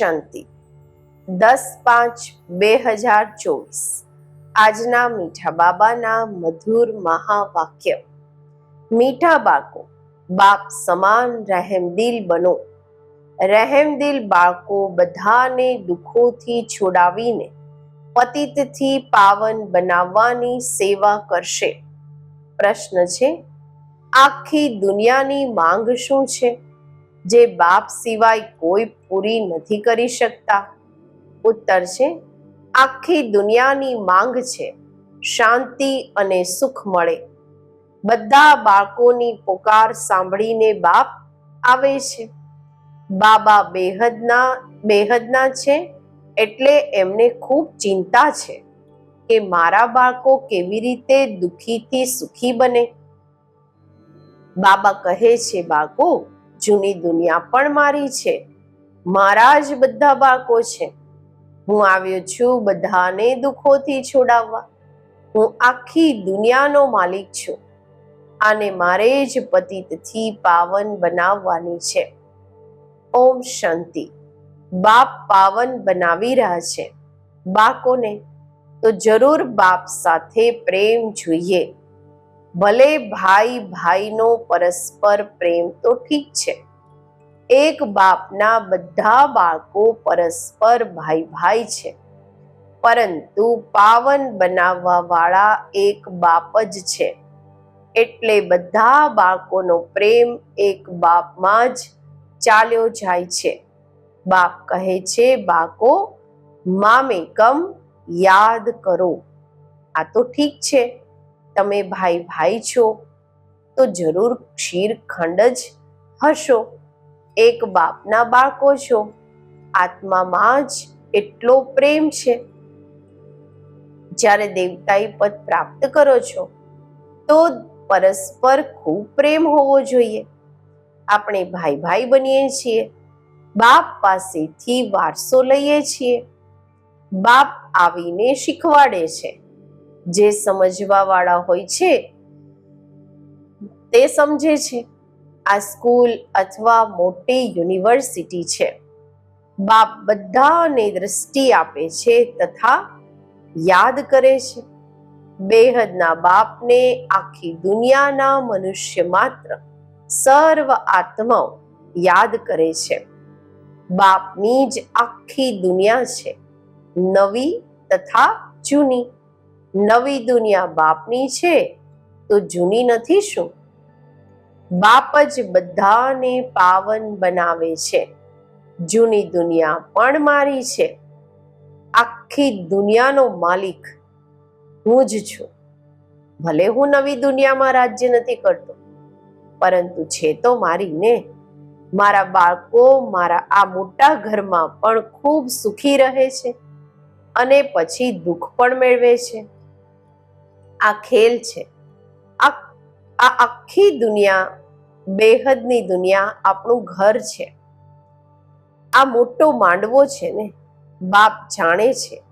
શાંતિ. દસ પાંચ બે હજાર ચોવીસ. આજના મીઠા બાબાના મધુર મહાવાક્ય. મીઠા બાળકો, બાપ સમાન રહેમદિલ બનો. રહેમદિલ બાળકો બધાને દુઃખોથી છોડાવીને પતિતથી પાવન બનાવવાની સેવા કરશે. પ્રશ્ન છે, આખી દુનિયાની માંગ શું છે? જે બાપ સિવાય કોઈ પૂરી નથી કરી શકતા. ઉત્તર છે, આખી દુનિયાની માંગ છે, શાંતિ અને સુખ મળે. બધા બાળકોની પુકાર સાંભળીને બાપ આવે છે. બાબા બેહદના બેહદના છે, એટલે એમને ખૂબ ચિંતા છે કે મારા બાળકો કેવી રીતે દુઃખીથી સુખી બને. બાબા કહે છે, બાળકો જૂની દુનિયા પણ મારી છે. મારા જ બધા બાકો છે. હું આવ્યો છું બધાને દુઃખોથી છોડાવવા. હું આખી દુનિયાનો માલિક છું. આને મારે જ પતિતથી પાવન બનાવવાની છે. ઓમ શાંતિ. બાપ પાવન બનાવી રહ્યા છે. બાળકોને તો જરૂર બાપ સાથે પ્રેમ જોઈએ. ભલે ભાઈ ભાઈનો પરસ્પર પ્રેમ તો ઠીક છે. એક બાપના બધા બાળકો પરસ્પર ભાઈ ભાઈ છે. પરંતુ પાવન બનાવવા વાળા એક બાપ જ છે. એટલે બધા બાળકોનો પ્રેમ એક બાપમાં જ ચાલ્યો જાય છે. બાપ કહે છે, બાળકો મામેકમ યાદ કરો. આ તો ઠીક છે. તમે ભાઈ ભાઈ છો, તો જરૂર ક્ષીરખંડ જ હશો. એક બાપના બાળકો છો, આત્મામાં જ એટલો પ્રેમ છે. જ્યારે દેવતાઈ પદ પ્રાપ્ત કરો છો, તો પરસ્પર ખૂબ પ્રેમ હોવો જોઈએ. આપણે ભાઈ ભાઈ બનીએ છીએ, બાપ પાસેથી વારસો લઈએ છીએ. બાપ આવીને શીખવાડે છે. જે સમજવા વાળા હોય છે, તે સમજે છે. આ સ્કૂલ અથવા મોટી યુનિવર્સિટી છે. બાપ બધાને દ્રષ્ટિ આપે છે તથા યાદ કરે છે. બેહદના બાપને આખી દુનિયાના મનુષ્ય માત્ર સર્વ આત્માઓ યાદ કરે છે. બાપની જ આખી દુનિયા છે, નવી તથા જૂની. નવી દુનિયા બાપની છે, તો જૂની નથી શું? બાપ જ બધાને પાવન બનાવે છે. જૂની દુનિયા પણ મારી છે. આખી દુનિયાનો માલિક હું જ છું. ભલે હું નવી દુનિયામાં રાજ્ય નથી કરતો, પરંતુ છે તો મારી ને. મારા બાળકો મારા આ મોટા ઘરમાં પણ ખૂબ સુખી રહે છે અને પછી દુઃખ પણ મેળવે છે. આ ખેલ છે. આ આ આખી દુનિયા, બેહદની દુનિયા આપણું ઘર છે. આ મોટો માંડવો છે ને, બાપ જાણે છે.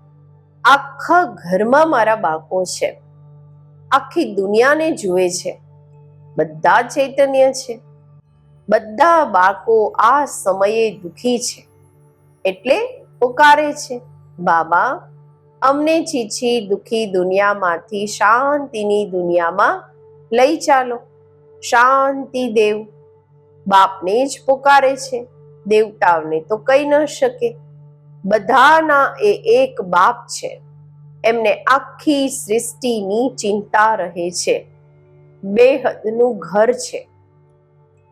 આખા ઘરમાં મારા બાળકો છે. આખી દુનિયાને જુએ છે. બધા ચૈતન્ય છે. બધા બાળકો આ સમયે દુખી છે. એટલે પુકારે છે. બાબા અમને છીછી દુઃખી દુનિયામાંથી, શાંતિની દુનિયામાં લઈ ચાલો. શાંતિ દેવ, બાપને જ પોકારે છે, દેવતાઓને તો કહી ન શકે. બધાના એ એક બાપ છે, એમને આખી સૃષ્ટિની ચિંતા રહે છે. બેહદનું ઘર છે,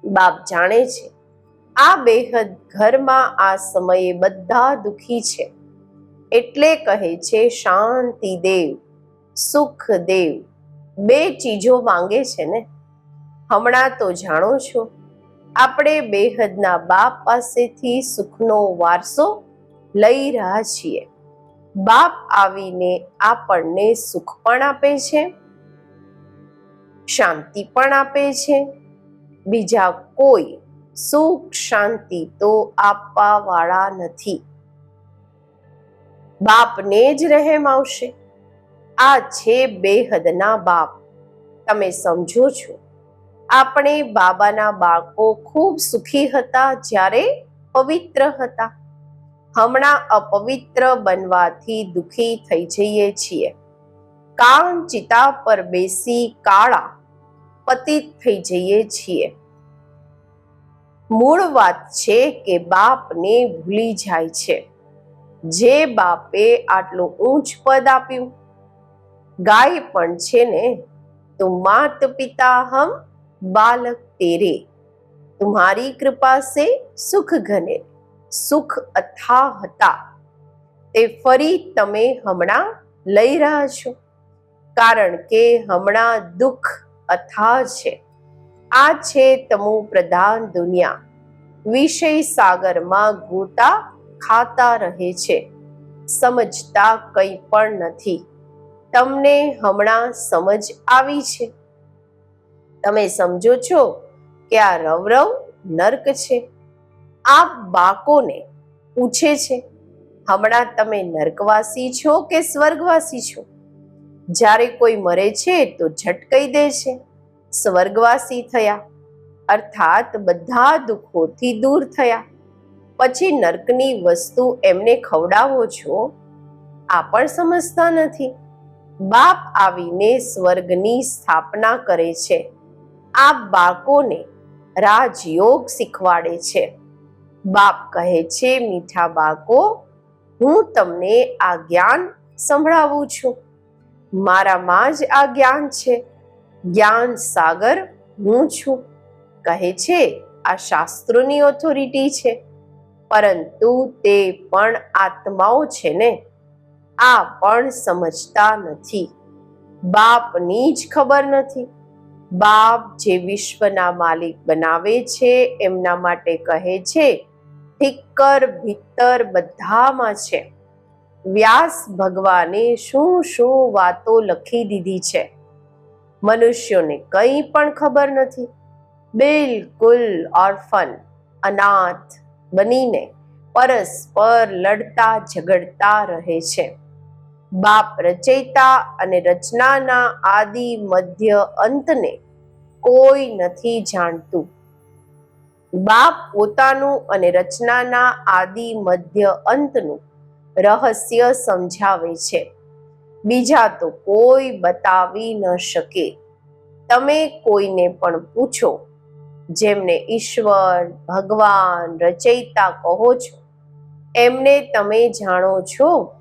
બાપ જાણે છે. આ બેહદ ઘરમાં આ સમયે બધા દુખી છે. એટલે કહે છે, શાંતિ દેવ, સુખ દેવ. બે ચીજો માંગે છે ને? હમણાં તો જાણો છો, આપણે બેહદના બાપ પાસેથી સુખનો વારસો લઈ રહ્યા છીએ. બાપ આવીને આપણને સુખ પણ આપે છે, શાંતિ પણ આપે છે. બીજા કોઈ સુખ શાંતિ તો આપવા વાળા નથી. બાપને જ રહેમ આવશે. આ છે બેહદના બાપ. તમે સમજો છો. આપણે બાબાના બાળકો ખૂબ સુખી હતા જ્યારે પવિત્ર હતા. હમણાં અપવિત્ર બનવાથી દુખી થઈ જઈએ છીએ. કામ ચિતા પર બેસી કાળા પતિત થઈ જઈએ છીએ. મૂળ વાત છે કે બાપને ભૂલી જાય છે. જે બાપે આટલું ઊંચ પદ આપ્યું? ગાય પણ છે ને, તો માત પિતા હમ બાલક તેરે. તુમ્હારી કૃપા સે સુખ ઘને, સુખ અથા હતા. તે ફરી તમે હમણાં લઈ રહ્યા છો? કારણ કે હમણાં દુઃખ અથા છે. આ છે તમુ પ્રધાન દુનિયા. વિષય સાગરમાં ગોતા ખાતા રહે છે. સમજતા કંઈ પણ નથી. તમને હમણાં સમજ આવી છે? તમે સમજો છો કે આ રવરવ નર્ક છે? આ બાકોને પૂછે છે, હમણાં તમે નર્કવાસી છો કે સ્વર્ગવાસી છો? જ્યારે કોઈ મરે છે તો ઝટકાઈ દે છે. સ્વર્ગવાસી થયા. અર્થાત બધા દુઃખોથી દૂર થયા. પછી નર્કની વસ્તુ એમને ખવડાવો છો? આ પણ સમજતા નથી. બાપ આવીને સ્વર્ગની સ્થાપના કરે છે. આ બાળકોને રાજયોગ શીખવાડે છે. બાપ કહે છે, મીઠા બાળકો, હું તમને આ જ્ઞાન સંભળાવું છું. મારામાં જ આ જ્ઞાન છે. જ્ઞાન સાગર હું છું. કહે છે, આ શાસ્ત્રોની ઓથોરિટી છે. પરંતુ તે પણ આત્માઓ છે ને? આ પણ સમજતા નથી. બાપની જ ખબર નથી. બાપ જે વિશ્વના માલિક બનાવે છે, એમના માટે કહે છે ઠીકર ભીતર બધામાં છે. વ્યાસ ભગવાને શું શું વાતો લખી દીધી છે. મનુષ્યોને કંઈ પણ ખબર નથી. બિલકુલ ઓર્ફન, અનાથ બનીને પરસ્પર લડતા, ઝઘડતા રહે છે. બાપ રચયિતા અને રચનાના આદિ મધ્ય અંતને કોઈ નથી જાણતું. બાપ પોતાનું અને રચનાના આદિ મધ્ય અંતનું રહસ્ય સમજાવે છે. બીજા તો કોઈ બતાવી ન શકે. તમે કોઈને પણ પૂછો જેમને ઈશ્વર, ભગવાન, રચયિતા કહો છો, એમને તમે જાણો છો?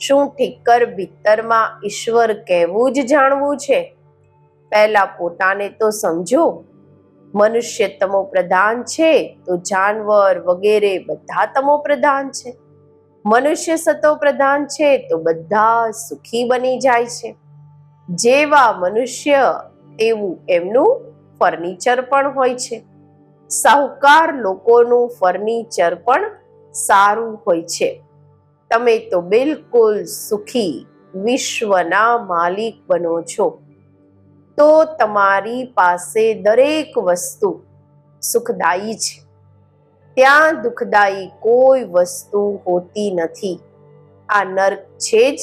શું ઠીકર ભીતરમાં ઈશ્વર કહેવું જ જાણવું છે? પહેલા પોતાને તો સમજો, મનુષ્ય તમો પ્રધાન છે, તો જાનવર વગેરે બધા તમો પ્રધાન છે. મનુષ્ય સતો પ્રધાન છે, તો બધા સુખી બની જાય છે. જેવા મનુષ્ય, તેવું એમનું ફર્નિચર પણ હોય છે. સાહુકાર લોકોનું ફર્નિચર પણ સારું હોય છે. તમે તો બિલકુલ સુખી, વિશ્વના માલિક બનો છો. તો તમારી પાસે દરેક વસ્તુ સુખદાયી છે. ત્યાં દુઃખદાયી કોઈ વસ્તુ હોતી નથી. આ નર્ક છે જ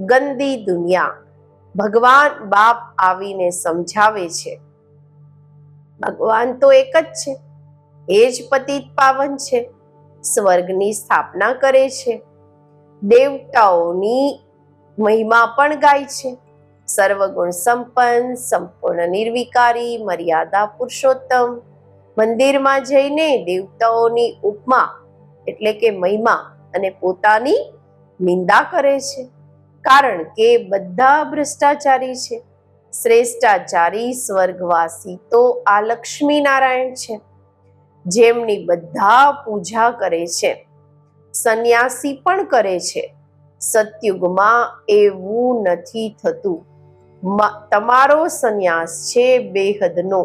ગંદી દુનિયા. ભગવાન બાપ આવીને સમજાવે છે. ભગવાન તો એક જ છે. એ જ પતિત પાવન છે. સ્વર્ગની સ્થાપના કરે છે. દેવતાઓની મહિમા પણ ગાય છે. સર્વગુણ સંપન્ન, સંપૂર્ણ નિર્વિકારી, મર્યાદા પુરુષોત્તમ. મંદિરમાં જઈને દેવતાઓની ઉપમા એટલે કે મહિમા અને પોતાની નિંદા કરે છે. કારણ કે બધા ભ્રષ્ટાચારી છે. શ્રેષ્ઠાચારી સ્વર્ગવાસી તો આ લક્ષ્મી નારાયણ છે. જેમની બધા પૂજા કરે છે, સંન્યાસી પણ કરે છે. સતયુગમાં એવું નથી થતું. તમારો સંન્યાસ છે બેહદનો.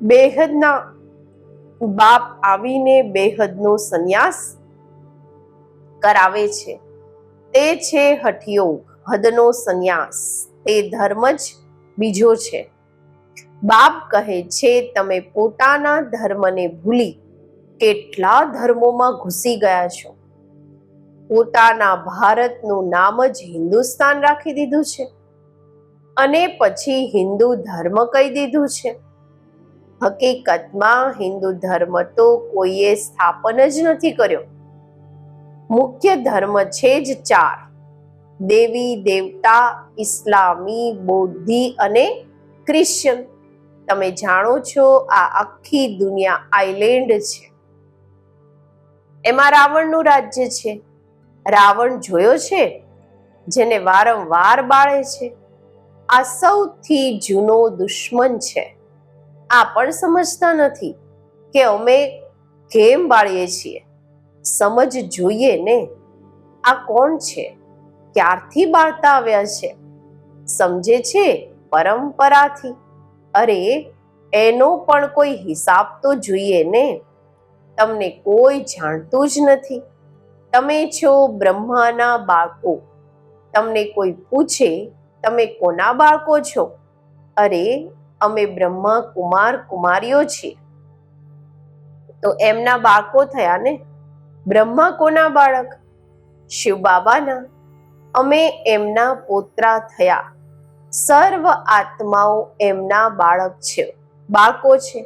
બેહદના બાપ આવીને બેહદનો સંન્યાસ કરાવે છે. તે છે હઠયોગ, હદનો સંન્યાસ. તે ધર્મ જ બીજો છે, બાપ કહે છે, તમે પોતાના ધર્મને ભૂલી કેટલા ધર્મોમાં ઘૂસી ગયા છો? પોતાના ભારતનું નામ જ હિન્દુસ્તાન રાખી દીધું છે અને પછી હિન્દુ ધર્મ કહી દીધું છે. હકીકતમાં હિન્દુ ધર્મ તો કોઈએ સ્થાપન જ નથી કર્યો. મુખ્ય ધર્મ છે જ ચાર. દેવી, દેવતા, ઇસ્લામી, બૌદ્ધિ અને ક્રિશ્ચન. તમે જાણો છો આ આખી દુનિયા આઇલેન્ડ છે. એમાં રાવણનું રાજ્ય છે. રાવણ જોયો છે? જેને વારંવાર બાળે છે. આ સૌથી જૂનો દુશ્મન છે. આ પણ સમજતા નથી કે અમે કેમ બાળીએ છીએ. સમજ જોઈએ ને? આ કોણ છે? ક્યારથી બાળતા આવ્યા છે? સમજે છે પરંપરાથી. અરે, એનો પણ કોઈ હિસાબ તો જોઈએ ને? તમને કોઈ જાણતું જ નથી. તમે છો બ્રહ્માના બાળકો. તમને કોઈ પૂછે, તમે કોના બાળકો છો? અરે, અમે બ્રહ્મા કુમાર કુમારીઓ છીએ. તો એમના બાળકો થયા ને? બ્રહ્મા કોના બાળક? શિવ બાબાના અમે એમના પોતરા થયા. સર્વ આત્માઓ એમના બાળક છે. બાળકો છે.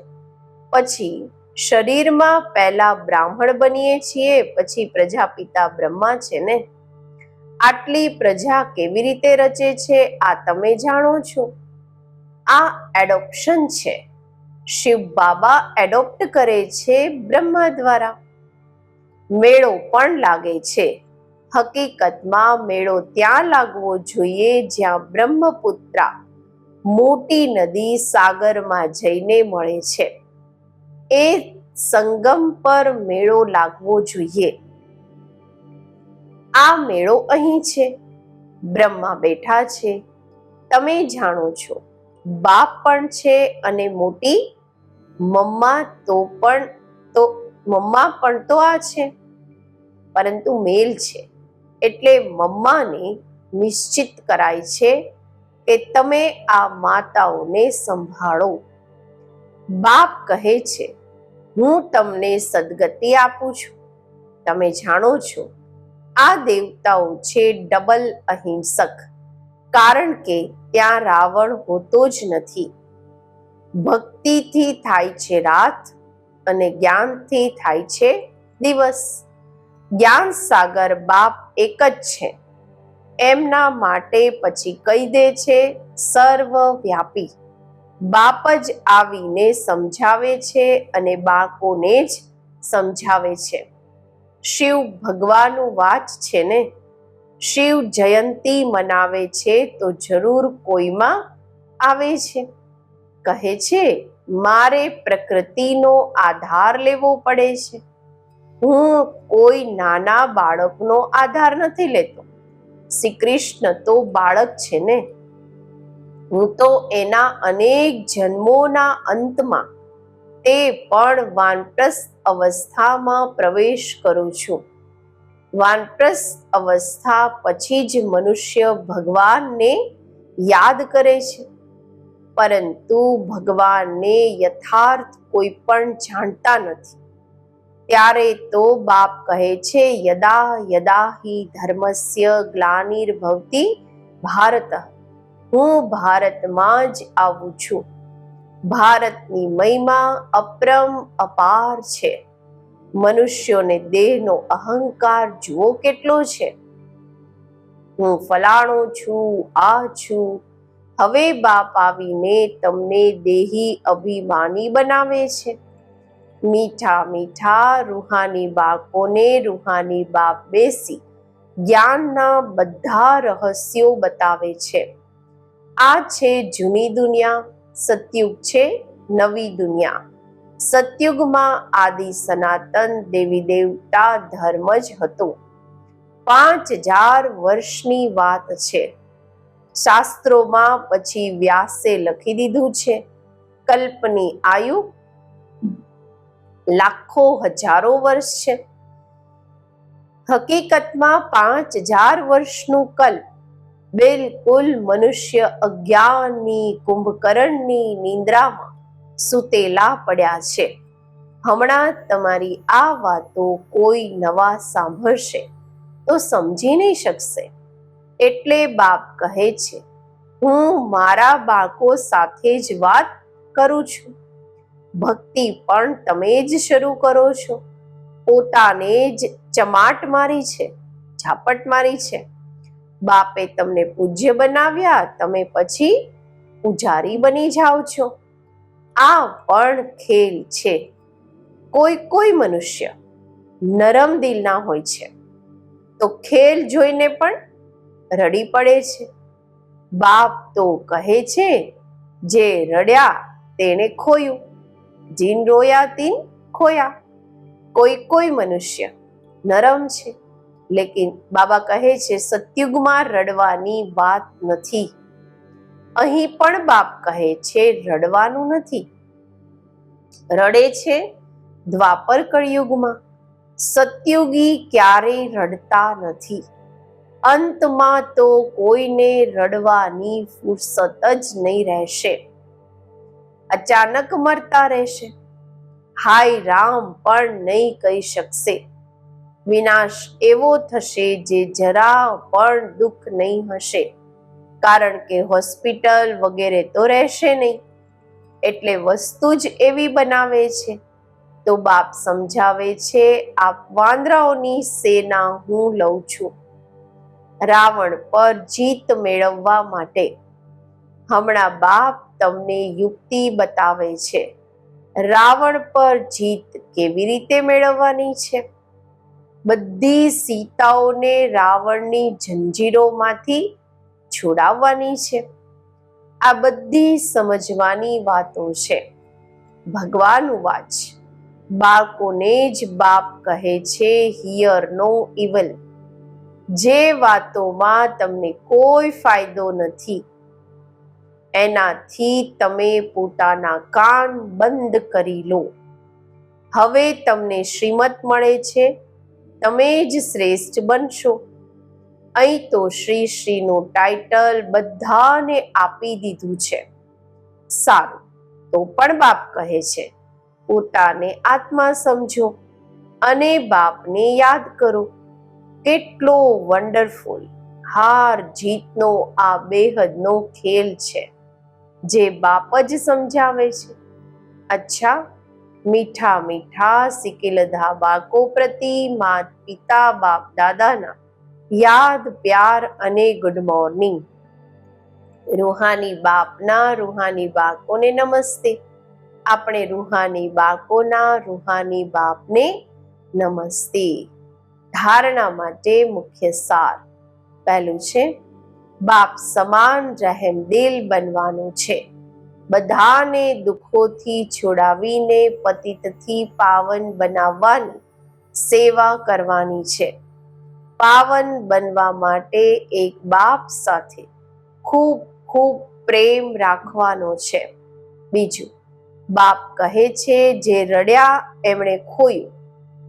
પછી શરીરમાં પહેલા બ્રાહ્મણ બનીએ છીએ, પછી પ્રજાપિતા બ્રહ્મા છે ને? આટલી પ્રજા કેવી રીતે રચે છે, આ તમે જાણો છો? આ એડોપ્શન છે. શિવ બાબા એડોપ્ટ કરે છે બ્રહ્મા દ્વારા. મેળો પણ લાગે છે. હકીકતમાં મેળો ત્યાં લાગવો જોઈએ જ્યાં બ્રહ્મપુત્રા મોટી નદી સાગરમાં જઈને મળે છે. એ સંગમ પર મેળો લાગવો જોઈએ. આ મેળો અહીં છે. બ્રહ્મા બેઠા છે. તમે જાણો છો, બાપ પણ છે અને મોટી મમ્મા તો પણ તો, મમ્મા પણ તો આ છે. પરંતુ મેલ છે. એટલે મમ્માને નિશ્ચિત કરાય છે કે તમે આ માતાઓને સંભાળો. બાપ કહે છે, હું તમને સદગતિ આપું છું. તમે જાણો છો, આ દેવતાઓ છે ડબલ અહિંસક, કારણ કે ત્યાં રાવણ હોતો જ નથી. ભક્તિથી થાય છે રાત અને જ્ઞાનથી થાય છે દિવસ. જ્ઞાન સાગર બાપ એક જ છે. એમના માટે પછી કહી દે છે, સર્વવ્યાપી. બાપ જ આવીને સમજાવે છે અને બાળકોને જ સમજાવે છે. શિવ ભગવાનનું વાત છે ને? શિવ જયંતી મનાવે છે તો જરૂર કોઈમાં આવે છે? કહે છે, મારે પ્રકૃતિનો આધાર લેવો પડે છે. હું કોઈ નાના બાળકનો આધાર નથી લેતો. શ્રી કૃષ્ણ તો બાળક છે ને. હું તો એના અનેક જન્મોના અંતમાં તે પણ વાનપ્રસ્થ અવસ્થામાં પ્રવેશ કરું છું. વાનપ્રસ્થ અવસ્થા પછી જ મનુષ્ય ભગવાનને યાદ કરે છે. પરંતુ ભગવાનને યથાર્થ કોઈ પણ જાણતા નથી. ત્યારે તો બાપ કહે છે, યદા યદા હિ ધર્મસ્ય ગ્લાનિર્ભવતી ભારત. હું ભારતમાં જ આવું છું. ભારતની મહિમા અપરમ અપાર છે. મનુષ્યોને દેહનો અહંકાર જુઓ કેટલો છે. હું ફલાણો છું, આ છું. હવે બાપ આવીને તમને દેહી અભિમાની બનાવે છે. મીઠા મીઠા રૂહાની બાળકોને રૂહાની બાપ બેસી જ્ઞાનના બધા રહસ્યો બતાવે છે. આ છે જૂની દુનિયા, સતયુગ છે નવી દુનિયા. સતયુગમાં આદિ સનાતન દેવી દેવતા ધર્મ જ હતો. પાંચ હજાર વર્ષની વાત છે. શાસ્ત્રોમાં પછી વ્યાસે લખી દીધું છે. કલ્પની આયુ લાખો હજારો વર્ષ છે. હકીકતમાં પાંચ હજાર વર્ષનું કલ્પ બિલકુલ મનુષ્ય અજ્ઞાનની, કુંભકર્ણની નિંદ્રામાં સુતેલા પડ્યા છે. હમણાં તમારી આ વાતો કોઈ નવા સાંભળશે તો સમજી નહીં શકશે. એટલે બાપ કહે છે, હું મારા બાળકો સાથે જ વાત કરું છું. ભક્તિ પણ તમે જ શરૂ કરો છો. પોતાને જ ચમાટ મારી છે, ઝાપટ મારી છે. બાપે તમને પૂજ્ય બનાવ્યા, તમે પછી પૂજારી બની જાઓ છો. આ પણ ખેલ છે. કોઈ કોઈ મનુષ્ય નરમ દિલના હોય છે. તો ખેલ જોઈને પણ રડી પડે છે. બાપ તો કહે છે, જે રડ્યા તેણે ખોયું. જીન રોયા, તીન ખોયા. કોઈ કોઈ મનુષ્ય નરમ છે, લેકિન બાબા કહે છે, સતયુગમાં રડવાની વાત નથી. અહીં પણ બાપ કહે છે, રડવાનું નથી. રડે છે દ્વાપર કળિયુગમાં. સતયુગી ક્યારેય રડતા નથી. અંતમાં તો કોઈને રડવાની ફુરસત જ નહીં રહેશે. અચાનક મરતા રહેશે. હાય રામ પણ નહીં કહી શકશે. વિનાશ એવો થશે જે જરા પણ દુઃખ નહીં હશે. કારણ કે હોસ્પિટલ વગેરે તો રહેશે નહીં. એટલે વસ્તુ જ એવી બનાવે છે. તો બાપ સમજાવે છે આ વાંદરાઓની સેના હું લઉં છું. રાવણ પર જીત મેળવવા માટે. હમણાં બાપ તમને યુક્તિ બતાવે છે. રાવણ પર જીત કેવી રીતે મેળવવાની છે? બધી સીતાઓને રાવણની જંજીરોમાંથી છોડાવવાની છે. આ બધી સમજવાની વાતો છે. ભગવાન વાચ બાળકોને જ બાપ કહે છે હિયર નો ઇવલ જે વાતોમાં તમને કોઈ ફાયદો નથી. એનાથી તમે પોતાના કાન બંધ કરી લો. હવે તમને શ્રીમત મળે છે. તમે જ શ્રેષ્ઠ બનશો. અહીં તો શ્રી શ્રીનું ટાઇટલ બધાને આપી દીધું છે. સારું, તો પણ બાપ કહે છે, પોતાને આત્મા સમજો અને બાપને યાદ કરો. કેટલો વન્ડરફુલ હાર જીતનો આ બેહદનો ખેલ છે. જે બાપ જ સમજાવે છે. અચ્છા, મીઠા મીઠા સિકિલધા બાળકો પ્રતિ માત પિતા બાપ દાદાના. યાદ, પ્યાર અને ગુડ મોર્નિંગ રૂહાની બાપના રૂહાની બાળકોને નમસ્તે. આપણે રૂહાની બાળકોના રૂહાની બાપને નમસ્તે. ધારણા માટે મુખ્ય સાર. પહેલું છે બાપ સમાન રહેમદિલ બનવાનું છે. બધાને દુઃખોથી છોડાવીને પતિતથી પાવન બનાવવાની સેવા કરવાની છે. પાવન બનવા માટે એક બાપ સાથે ખૂબ ખૂબ પ્રેમ રાખવાનો છે. બીજું, બાપ કહે છે, જે રડ્યા એમણે ખોયું.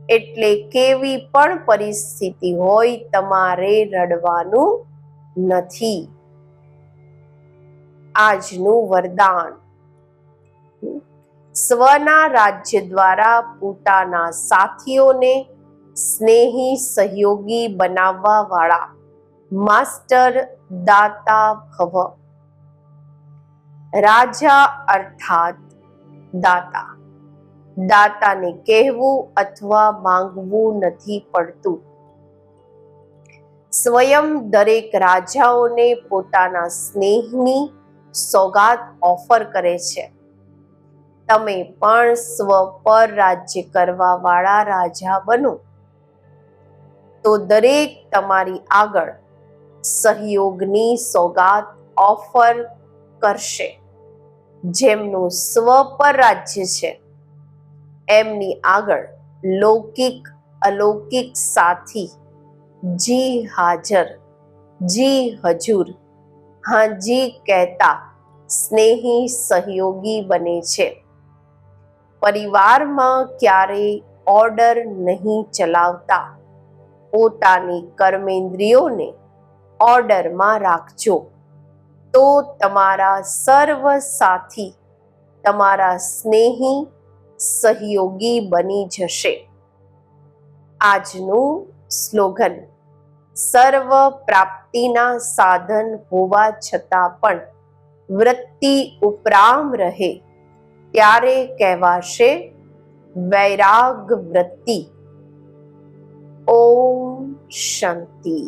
એટલે કેવી પણ પરિસ્થિતિ હોય તમારે રડવાનું નથી. આજનું વરદાન. સ્વના રાજ્ય દ્વારા પોતાના સાથીઓને સ્નેહી સહયોગી બનાવવા વાળા માસ્ટર દાતા ભવ. રાજા અર્થાત દાતા. દાતાને કહેવું અથવા માંગવું નથી પડતું. સ્વયં દરેક રાજાઓને પોતાના સ્નેહની સોગાત ઓફર કરે છે. તમે પણ સ્વ પર રાજ્ય કરવા વાળા રાજા બનો. તો દરેક તમારી આગળ સહયોગની સોગાત ઓફર કરશે. જેમનું સ્વ પર રાજ્ય છે, એમની આગળ લૌકિક અલૌકિક સાથી જી હાજર, જી હજુર હાજી કહેતા સ્નેહી સહયોગી બને છે. પરિવારમાં ક્યારેય ઓર્ડર નહીં ચલાવતા પોતાની કર્મેન્દ્રિયોને ઓર્ડરમાં રાખજો. તો તમારા સર્વ સાથી, તમારા સ્નેહી સહયોગી બની જશે. આજનું સ્લોગન. સર્વ પ્રાપ્તિના સાધન હોવા છતાં પણ વૃત્તિ ઉપરામ રહે, ત્યારે કહેવાશે વૈરાગ વૃત્તિ. ઓમ શાંતિ.